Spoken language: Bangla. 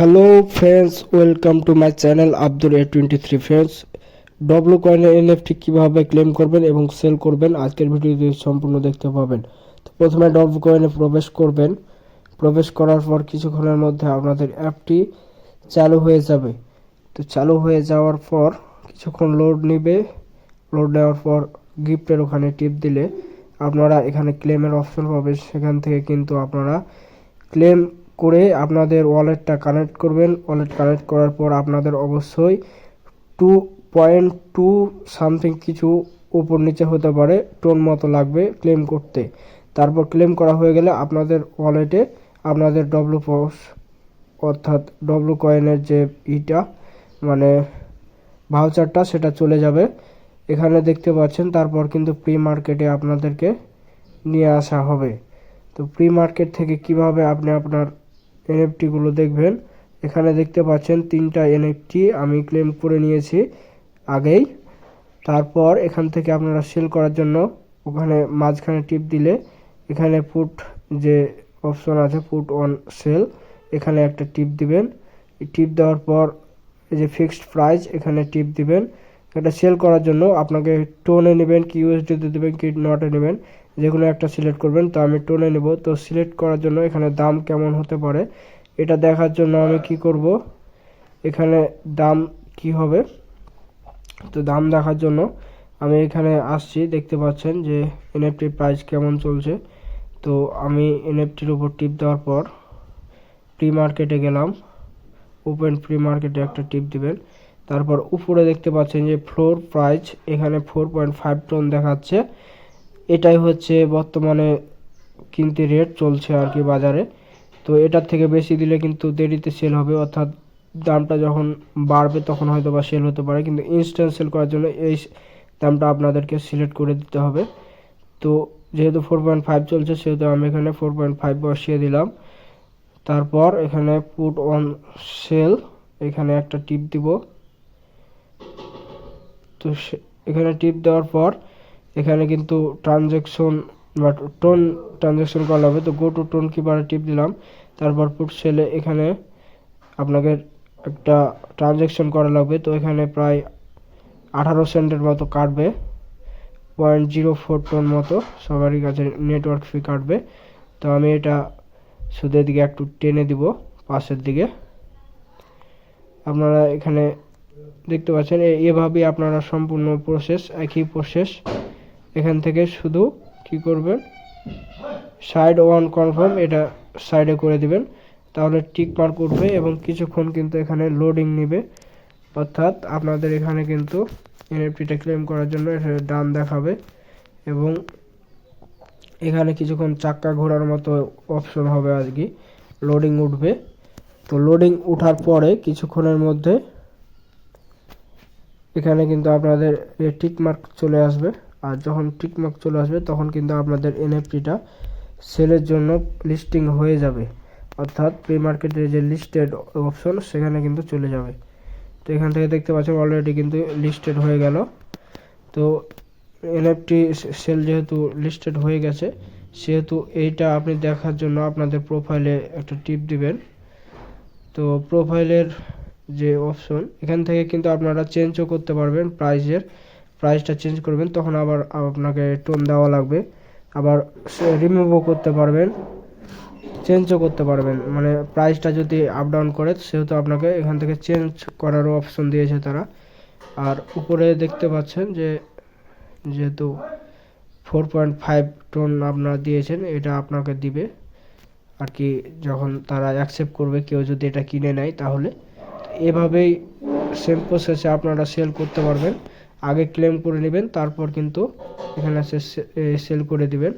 Hello friends welcome to my channel Abdul A twenty three friends W কয়েনের এনএফটি কীভাবে ক্লেম করবেন এবং সেল করবেন, আজকের ভিডিওতে সম্পূর্ণ দেখতে পাবেন। তো প্রথমে ডব্লু কয়েনে প্রবেশ করবেন। প্রবেশ করার পর কিছুক্ষণের মধ্যে আপনাদের অ্যাপটি চালু হয়ে যাবে। তো চালু হয়ে যাওয়ার পর কিছুক্ষণ লোড নেবে। লোড নেওয়ার পর গিফটের ওখানে টিপ দিলে আপনারা এখানে ক্লেমের অপশন পাবেন। সেখান থেকে কিন্তু আপনারা ক্লেম করে আপনাদের ওয়ালেটটা কানেক্ট করবেন। ওয়ালেট কানেক্ট করার পর আপনাদের অবশ্যই টু পয়েন্ট টু সামথিং কিছু উপর নিচে হতে পারে, টোন মতো লাগবে ক্লেম করতে। তারপর ক্লেম করা হয়ে গেলে আপনাদের ওয়ালেটে আপনাদের ডব্লু পস অর্থাৎ ডব্লু কয়েনের যে ইটা মানে ভাউচারটা সেটা চলে যাবে। এখানে দেখতে পাচ্ছেন, তারপর কিন্তু প্রি মার্কেটে আপনাদেরকে নিয়ে আসা হবে। তো প্রি মার্কেট থেকে কীভাবে আপনি আপনার এনএফটিগুলো দেখবেন। এখানে দেখতে পাচ্ছেন তিনটা এনএফটি আমি ক্লেম করে নিয়েছি আগেই। তারপর এখান থেকে আপনারা সেল করার জন্য ওখানে মাঝখানে টিপ দিলে এখানে পুট যে অপশন আছে পুট অন সেল এখানে একটা টিপ দিবেন। টিপ দেওয়ার পর এই যে ফিক্সড প্রাইস এখানে টিপ দিবেন। এটা সেল করার জন্য আপনাকে টোনে নেবেন, কি ইউএসডিতে দেবেন, কি নটে নেবেন। যে কোনো একটা সিলেক্ট করবেন, তো আমি টোনে নেব। তো সিলেক্ট করার জন্য এখানে দাম কেমন হতে পারে, এটা দেখার জন্য আমি কি করব? এখানে দাম কি হবে? তো দাম দেখার জন্য আমি এখানে আসছি, দেখতে পাচ্ছেন যে এনএফটির প্রাইস কেমন চলছে। তো আমি এনএফটির উপর টিপ দেওয়ার পর প্রি মার্কেটে গেলাম। ওপেন প্রি মার্কেটে একটা টিপ দিবেন। তারপর উপরে দেখতে পাচ্ছেন যে ফ্লোর প্রাইস এখানে ফোর পয়েন্ট ফাইভ টন দেখাচ্ছে। এটাই হচ্ছে বর্তমানে কিনতে রেট চলছে আর কি বাজারে। তো এটার থেকে বেশি দিলে কিন্তু দেরিতে সেল হবে, অর্থাৎ দামটা যখন বাড়বে তখন হয়তো বা সেল হতে পারে। কিন্তু ইনস্ট্যান্ট সেল করার জন্য এই দামটা আপনাদেরকে সিলেক্ট করে দিতে হবে। তো যেহেতু ফোর পয়েন্ট ফাইভ চলছে, সেহেতু আমি এখানে ফোর পয়েন্ট ফাইভ বসিয়ে দিলাম। তারপর এখানে পুট অন সেল এখানে একটা টিপ দিব। তো এখানে টিপ দেওয়ার পর এখানে কিন্তু ট্রানজ্যাকশন বা টোন ট্রানজ্যাকশন করা হবে। তো গো টু টোন কিপারে টিপ দিলাম। তারপর পুট সেলে এখানে আপনাকে একটা ট্রানজ্যাকশন করা লাগবে। তো এখানে প্রায় আঠারো সেন্টের মতো কাটবে। পয়েন্ট জিরো ফোর টোন মতো সবারই কাছে নেটওয়ার্ক ফি কাটবে। তো আমি এটা সুদের দিকে একটু টেনে দিব, পাশের দিকে। আপনারা এখানে দেখতে পাচ্ছেন এভাবেই আপনারা সম্পূর্ণ প্রসেস একই প্রসেস এখান থেকে শুধু কি করবেন? সাইড ওয়ান কনফার্ম এটা সাইডে করে দিবেন। তাহলে টিক মার্ক উঠবে এবং কিছুক্ষণ কিন্তু এখানে লোডিং নেবে। অর্থাৎ আপনাদের এখানে কিন্তু এনএফটিটা ক্লেম করার জন্য এটা ডান দেখাবে এবং এখানে কিছুক্ষণ চাক্কা ঘোরার মতো অপশন হবে আর কি। লোডিং উঠবে। তো লোডিং উঠার পরে কিছুক্ষণের মধ্যে এখানে কিন্তু আপনাদের টিক মার্ক চলে আসবে। আর যখন টিক মার্ক চলে আসবে, তখন কিন্তু আপনাদের এনএফটিটা সেলের জন্য লিস্টিং হয়ে যাবে। অর্থাৎ প্রি মার্কেটের যে লিস্টেড অপশন সেখানে কিন্তু চলে যাবে। তো এখান থেকে দেখতে পাচ্ছেন অলরেডি কিন্তু লিস্টেড হয়ে গেল। তো এনএফটি সেল যেহেতু লিস্টেড হয়ে গেছে, সেহেতু এইটা আপনি দেখার জন্য আপনাদের প্রোফাইলে একটা টিপ দিবেন। তো প্রোফাইলের যে অপশন এখান থেকে কিন্তু আপনারা চেঞ্জও করতে পারবেন প্রাইজের প্রাইসটা চেঞ্জ করবেন, তখন আবার আপনাকে টোন দেওয়া লাগবে। আবার রিমুভও করতে পারবেন চেঞ্জও করতে পারবেন। মানে প্রাইসটা যদি আপ ডাউন করে, সেহেতু আপনাকে এখান থেকে চেঞ্জ করারও অপশন দিয়েছে তারা। আর উপরে দেখতে পাচ্ছেন যে, যেহেতু ফোর পয়েন্ট ফাইভ টোন আপনারা দিয়েছেন, এটা আপনাকে দিবে। আর কি যখন তারা অ্যাকসেপ্ট করবে, কেউ যদি এটা কিনে নেয়, তাহলে। এভাবেই সেম প্রসেসে আপনারা সেল করতে পারবেন। আগে ক্লেম করে নেবেন তারপর কিন্তু এখানে সেল করে দিবেন।